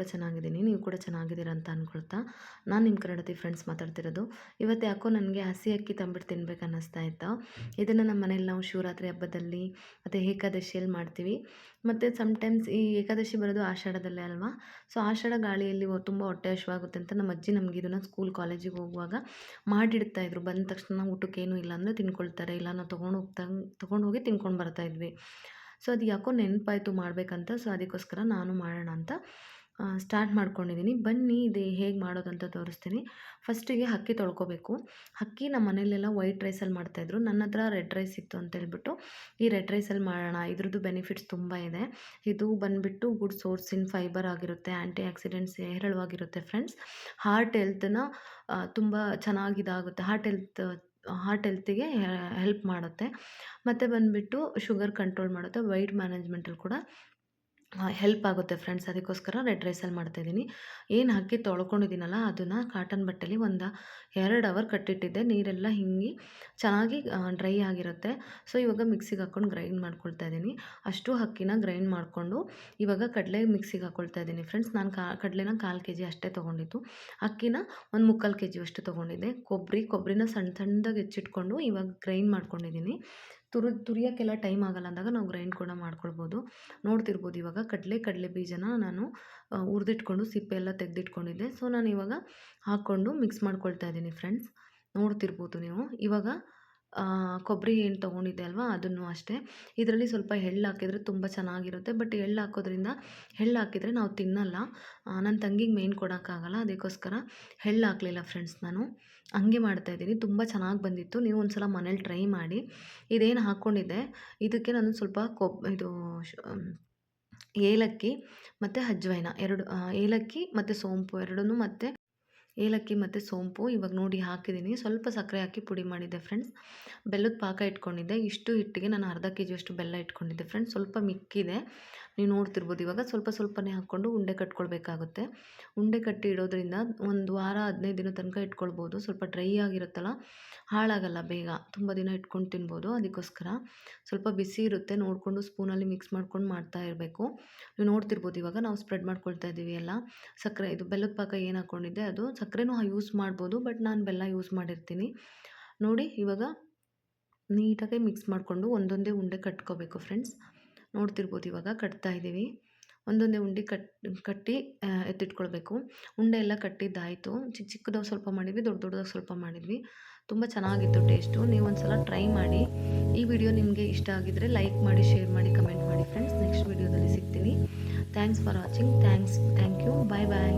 ಕೂಡ ಚೆನ್ನಾಗಿದ್ದೀನಿ, ನೀವು ಕೂಡ ಚೆನ್ನಾಗಿದ್ದೀರಾ ಅಂತ ಅಂದ್ಕೊಳ್ತಾ ನಾನು ನಿಮ್ಮ ಕನ್ನಡತಿ ಫ್ರೆಂಡ್ಸ್ ಮಾತಾಡ್ತಿರೋದು. ಇವತ್ತು ಯಾಕೋ ನನಗೆ ಹಸಿ ಅಕ್ಕಿ ತಂಬಿಟ್ಟು ತಿನ್ಬೇಕು ಅನ್ನಿಸ್ತಾ ಇತ್ತು. ಇದನ್ನು ನಮ್ಮ ಮನೇಲಿ ನಾವು ಶಿವರಾತ್ರಿ ಹಬ್ಬದಲ್ಲಿ ಮತ್ತು ಏಕಾದಶಿಯಲ್ಲಿ ಮಾಡ್ತೀವಿ. ಮತ್ತು ಸಮ್ಟೈಮ್ಸ್ ಈ ಏಕಾದಶಿ ಬರೋದು ಆಷಾಢದಲ್ಲೇ ಅಲ್ವಾ? ಸೊ ಆಷಾಢ ಗಾಳಿಯಲ್ಲಿ ತುಂಬ ಹೊಟ್ಟೆ ಹಶುವಾಗುತ್ತೆ ಅಂತ ನಮ್ಮ ಅಜ್ಜಿ ನಮಗೆ ಇದನ್ನು ಸ್ಕೂಲ್ ಕಾಲೇಜಿಗೆ ಹೋಗುವಾಗ ಮಾಡಿಡ್ತಾ ಇದ್ರು. ಬಂದ ತಕ್ಷಣ ಊಟಕ್ಕೇನು ಇಲ್ಲ ಅಂದರೆ ತಿನ್ಕೊಳ್ತಾರೆ, ಇಲ್ಲ ನಾವು ತೊಗೊಂಡು ಹೋಗ್ತಾ ತೊಗೊಂಡು ಹೋಗಿ ತಿನ್ಕೊಂಡು ಬರ್ತಾ ಇದ್ವಿ. ಸೊ ಅದು ಯಾಕೋ ನೆನಪಾಯಿತು ಮಾಡಬೇಕಂತ ಸೊ ಅದಕ್ಕೋಸ್ಕರ ನಾನು ಮಾಡೋಣ ಅಂತ ಸ್ಟಾರ್ಟ್ ಮಾಡ್ಕೊಂಡಿದ್ದೀನಿ ಬನ್ನಿ, ಇದು ಹೇಗೆ ಮಾಡೋದಂತ ತೋರಿಸ್ತೀನಿ. ಫಸ್ಟಿಗೆ ಅಕ್ಕಿ ತೊಳ್ಕೊಬೇಕು. ಅಕ್ಕಿ ನಮ್ಮ ಮನೇಲೆಲ್ಲ ವೈಟ್ ರೈಸಲ್ಲಿ ಮಾಡ್ತಾಯಿದ್ರು ನನ್ನ ಹತ್ರ ರೆಡ್ ರೈಸ್ ಇತ್ತು ಅಂತ ಹೇಳ್ಬಿಟ್ಟು, ಈ ರೆಡ್ ರೈಸಲ್ಲಿ ಮಾಡೋಣ. ಇದ್ರದ್ದು ಬೆನಿಫಿಟ್ಸ್ ತುಂಬ ಇದೆ. ಇದು ಬಂದುಬಿಟ್ಟು ಗುಡ್ ಸೋರ್ಸ್ ಇನ್ ಫೈಬರ್ ಆಗಿರುತ್ತೆ ಆ್ಯಂಟಿ ಆಕ್ಸಿಡೆಂಟ್ಸ್ ಹೇರಳವಾಗಿರುತ್ತೆ ಫ್ರೆಂಡ್ಸ್ ಹಾರ್ಟ್ ಹೆಲ್ತನ್ನ ತುಂಬ ಚೆನ್ನಾಗಿ ಇದಾಗುತ್ತೆ ಹಾರ್ಟ್ ಹೆಲ್ತ್ ಹಾರ್ಟ್ ಹೆಲ್ತಿಗೆ ಹೆಲ್ಪ್ ಮಾಡುತ್ತೆ. ಮತ್ತು ಬಂದುಬಿಟ್ಟು ಶುಗರ್ ಕಂಟ್ರೋಲ್ ಮಾಡುತ್ತೆ. ವೈಟ್ ಮ್ಯಾನೇಜ್ಮೆಂಟಲ್ಲಿ ಕೂಡ ಹೆಲ್ಪ್ ಆಗುತ್ತೆ ಫ್ರೆಂಡ್ಸ್ ಅದಕ್ಕೋಸ್ಕರ ರೆಡ್ ರೈಸಲ್ಲಿ ಮಾಡ್ತಾಯಿದ್ದೀನಿ ಏನು ಅಕ್ಕಿ ತೊಳ್ಕೊಂಡಿದ್ದೀನಲ್ಲ, ಅದನ್ನು ಕಾಟನ್ ಬಟ್ಟೆಲಿ ಒಂದು ಎರಡು ಅವರ್ ಕಟ್ಟಿಟ್ಟಿದ್ದೆ. ನೀರೆಲ್ಲ ಹಿಂಗಿ ಚೆನ್ನಾಗಿ ಡ್ರೈ ಆಗಿರುತ್ತೆ. ಸೊ ಇವಾಗ ಮಿಕ್ಸಿಗೆ ಹಾಕ್ಕೊಂಡು ಗ್ರೈಂಡ್ ಮಾಡ್ಕೊಳ್ತಾ ಇದ್ದೀನಿ. ಅಷ್ಟು ಹಕ್ಕಿನ ಗ್ರೈಂಡ್ ಮಾಡಿಕೊಂಡು ಇವಾಗ ಕಡಲೆ ಮಿಕ್ಸಿಗೆ ಹಾಕ್ಕೊಳ್ತಾ ಇದ್ದೀನಿ. ಫ್ರೆಂಡ್ಸ್ ನಾನು ಕಾ, ಕಡಲೆನ ಕಾಲು ಕೆ ಜಿ ಅಷ್ಟೇ ತೊಗೊಂಡಿದ್ದು. ಅಕ್ಕಿನ ಒಂದು ಮುಕ್ಕಾಲು ಕೆ ಜಿ ಅಷ್ಟು ತೊಗೊಂಡಿದ್ದೆ. ಕೊಬ್ಬರಿ ಕೊಬ್ಬರಿನ ಸಣ್ಣ ಸಣ್ಣದಾಗಿ ಹೆಚ್ಚಿಟ್ಕೊಂಡು ಇವಾಗ ಗ್ರೈಂಡ್ ಮಾಡ್ಕೊಂಡಿದ್ದೀನಿ. ತುರು, ತುರಿಯೋಕ್ಕೆಲ್ಲ ಟೈಮ್ ಆಗಲ್ಲ ಅಂದಾಗ ನಾವು ಗ್ರೈಂಡ್ ಕೂಡ ಮಾಡ್ಕೊಳ್ಬೋದು. ನೋಡ್ತಿರ್ಬೋದು ಇವಾಗ ಕಡಲೆ ಕಡಲೆ ಬೀಜನ ನಾನು ಹುರಿದಿಟ್ಕೊಂಡು ಸಿಪ್ಪೆ ಎಲ್ಲ ತೆಗೆದಿಟ್ಕೊಂಡಿದ್ದೆ. ಸೊ ನಾನು ಇವಾಗ ಹಾಕ್ಕೊಂಡು ಮಿಕ್ಸ್ ಮಾಡ್ಕೊಳ್ತಾ ಇದ್ದೀನಿ ಫ್ರೆಂಡ್ಸ್ ನೋಡ್ತಿರ್ಬೋದು ನೀವು. ಇವಾಗ ಕೊಬ್ಬರಿ ಏನು ತೊಗೊಂಡಿದ್ದೆ ಅಲ್ವಾ? ಅದನ್ನು ಅಷ್ಟೇ. ಇದರಲ್ಲಿ ಸ್ವಲ್ಪ ಎಳ್ಳು ಹಾಕಿದರೆ ತುಂಬ ಚೆನ್ನಾಗಿರುತ್ತೆ. ಬಟ್ ಎಳ್ಳು ಹಾಕೋದ್ರಿಂದ, ಎಳ್ಳು ಹಾಕಿದರೆ ನಾವು ತಿನ್ನಲ್ಲ. ನನ್ನ ತಂಗಿಗೆ ಮೇಯ್ನ್ ಕೊಡೋಕ್ಕಾಗಲ್ಲ. ಅದಕ್ಕೋಸ್ಕರ ಎಳ್ಳು ಹಾಕಲಿಲ್ಲ ಫ್ರೆಂಡ್ಸ್ ನಾನು. ಹಂಗೆ ಮಾಡ್ತಾಯಿದ್ದೀನಿ ತುಂಬ ಚೆನ್ನಾಗಿ ಬಂದಿತ್ತು. ನೀವು ಒಂದು ಸಲ ಮನೇಲಿ ಟ್ರೈ ಮಾಡಿ. ಇದೇನು ಹಾಕ್ಕೊಂಡಿದ್ದೆ ಇದಕ್ಕೆ ನಾನು ಸ್ವಲ್ಪ ಕೊಬ್, ಇದು ಏಲಕ್ಕಿ ಮತ್ತು ಅಜ್ವೈನ ಎರಡು ಏಲಕ್ಕಿ ಮತ್ತು ಸೋಂಪು ಎರಡನ್ನೂ ಮತ್ತು ಏಲಕ್ಕಿ ಮತ್ತು ಸೋಂಪು ಇವಾಗ ನೋಡಿ ಹಾಕಿದ್ದೀನಿ. ಸ್ವಲ್ಪ ಸಕ್ಕರೆ ಹಾಕಿ ಪುಡಿ ಮಾಡಿದ್ದೆ ಫ್ರೆಂಡ್ಸ್ ಬೆಲ್ಲದ ಪಾಕ ಇಟ್ಕೊಂಡಿದ್ದೆ. ಇಷ್ಟು ಹಿಟ್ಟಿಗೆ ನಾನು ಅರ್ಧ ಕೆ ಜಿಯಷ್ಟು ಬೆಲ್ಲ ಇಟ್ಕೊಂಡಿದ್ದೆ ಫ್ರೆಂಡ್ಸ್ ಸ್ವಲ್ಪ ಮಿಕ್ಕಿದೆ. ನೀವು ನೋಡ್ತಿರ್ಬೋದು ಇವಾಗ. ಸ್ವಲ್ಪ ಸ್ವಲ್ಪನೇ ಹಾಕ್ಕೊಂಡು ಉಂಡೆ ಕಟ್ಕೊಳ್ಬೇಕಾಗುತ್ತೆ. ಉಂಡೆ ಕಟ್ಟಿ ಇಡೋದ್ರಿಂದ ಒಂದು ವಾರ, ಹದಿನೈದು ದಿನ ತನಕ ಇಟ್ಕೊಳ್ಬೋದು. ಸ್ವಲ್ಪ ಡ್ರೈ ಆಗಿರುತ್ತಲ್ಲ, ಹಾಳಾಗಲ್ಲ ಬೇಗ. ತುಂಬ ದಿನ ಇಟ್ಕೊಂಡು ತಿನ್ಬೋದು ಅದಕ್ಕೋಸ್ಕರ. ಸ್ವಲ್ಪ ಬಿಸಿ ಇರುತ್ತೆ. ನೋಡಿಕೊಂಡು ಸ್ಪೂನಲ್ಲಿ ಮಿಕ್ಸ್ ಮಾಡ್ಕೊಂಡು ಮಾಡ್ತಾ ಇರಬೇಕು. ನೀವು ನೋಡ್ತಿರ್ಬೋದು ಇವಾಗ ನಾವು ಸ್ಪ್ರೆಡ್ ಮಾಡ್ಕೊಳ್ತಾ ಇದ್ದೀವಿ ಎಲ್ಲ. ಸಕ್ಕರೆ, ಇದು ಬೆಲ್ಲದ ಪಾಕ ಏನು ಹಾಕ್ಕೊಂಡಿದ್ದೆ ಅದು ಸಕ್ಕರೆನೂ ಯೂಸ್ ಮಾಡ್ಬೋದು, ಬಟ್ ನಾನು ಬೆಲ್ಲ ಯೂಸ್ ಮಾಡಿರ್ತೀನಿ. ನೋಡಿ, ಇವಾಗ ನೀಟಾಗಿ ಮಿಕ್ಸ್ ಮಾಡಿಕೊಂಡು ಒಂದೊಂದೇ ಉಂಡೆ ಕಟ್ಕೋಬೇಕು ಫ್ರೆಂಡ್ಸ್. ನೋಡ್ತಿರ್ಬೋದು ಇವಾಗ ಕಟ್ತಾ ಇದ್ದೀವಿ ಒಂದೊಂದೇ ಉಂಡೆ ಕಟ್, ಕಟ್ಟಿ ಎತ್ತಿಟ್ಕೊಳ್ಬೇಕು. ಉಂಡೆ ಎಲ್ಲ ಕಟ್ಟಿದ್ದಾಯಿತು. ಚಿಕ್ಕ ಚಿಕ್ಕದಾಗ ಸ್ವಲ್ಪ ಮಾಡಿದ್ವಿ, ದೊಡ್ಡ ದೊಡ್ಡದಾಗ ಸ್ವಲ್ಪ ಮಾಡಿದ್ವಿ. ತುಂಬ ಚೆನ್ನಾಗಿತ್ತು ಟೇಸ್ಟು. ನೀವು ಒಂದು ಸಲ ಟ್ರೈ ಮಾಡಿ. ಈ ವಿಡಿಯೋ ನಿಮಗೆ ಇಷ್ಟ ಆಗಿದ್ದರೆ ಲೈಕ್ ಮಾಡಿ, ಶೇರ್ ಮಾಡಿ, ಕಮೆಂಟ್ ಮಾಡಿ ಫ್ರೆಂಡ್ಸ್. ನೆಕ್ಸ್ಟ್ ವಿಡಿಯೋದಲ್ಲಿ ಸಿಗ್ತೀನಿ. Thanks for watching. Thanks, thank you. Bye bye.